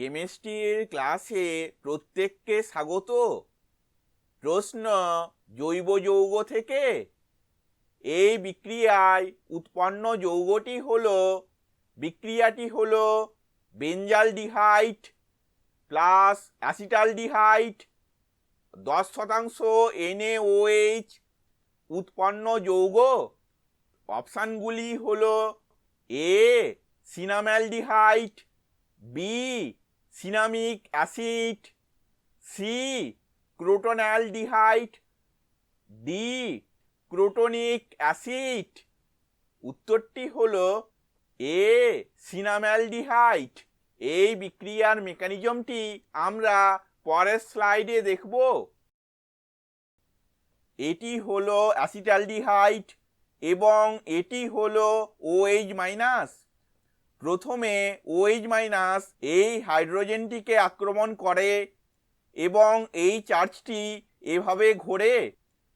কেমিস্ট্রির ক্লাসে প্রত্যেককে স্বাগত। প্রশ্ন, জৈব যৌগ থেকে? এই বিক্রিয়ায় উৎপন্ন যৌগটি হল, বিক্রিয়াটি হলো বেঞ্জালডিহাইড প্লাস অ্যাসিটালডিহাইড দশ শতাংশ এনএওএইচ উৎপন্ন যৌগ। অপশানগুলি হল A cinnamaldehyde B cinnamic acid C crotonaldehyde D crotonic acid. উত্তরটি হল এ সিনাম্যালডিহাইড এই বিক্রিয়ার মেকানিজমটি আমরা পরের স্লাইডে দেখব। এটি হলো অ্যাসিটালডিহাইড এবং এটি হলো ওএইচ মাইনাস। প্রথমে ওএইচ মাইনাস এই হাইড্রোজেনটিকে আক্রমণ করে এবং এই চার্জটি এভাবে ঘোরে।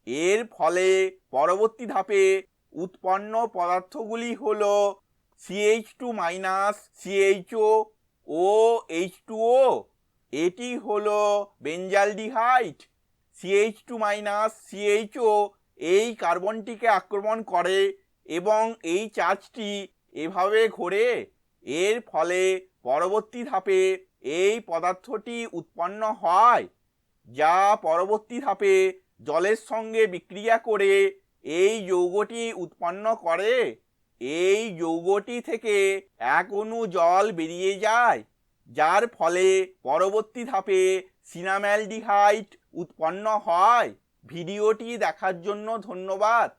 এর ফলে পরবর্তী ধাপে উৎপন্ন পদার্থগুলি হল সিএইচ টু মাইনাস সিএইচও ও এইচ টু ও এটি হলো benzaldehyde. CH two minus CHO এই কার্বনটিকে আক্রমণ করে এবং এই চার্জটি এভাবে ঘোরে। এর ফলে পরবর্তী ধাপে এই পদার্থটি উৎপন্ন হয়, যা পরবর্তী ধাপে জলের সঙ্গে বিক্রিয়া করে এই যৌগটি উৎপন্ন করে। এই যৌগটি থেকে এক অণু জল বেরিয়ে যায়, যার ফলে পরবর্তী ধাপে সিনাম্যালডিহাইড উৎপন্ন হয়। ভিডিওটি দেখার জন্য ধন্যবাদ।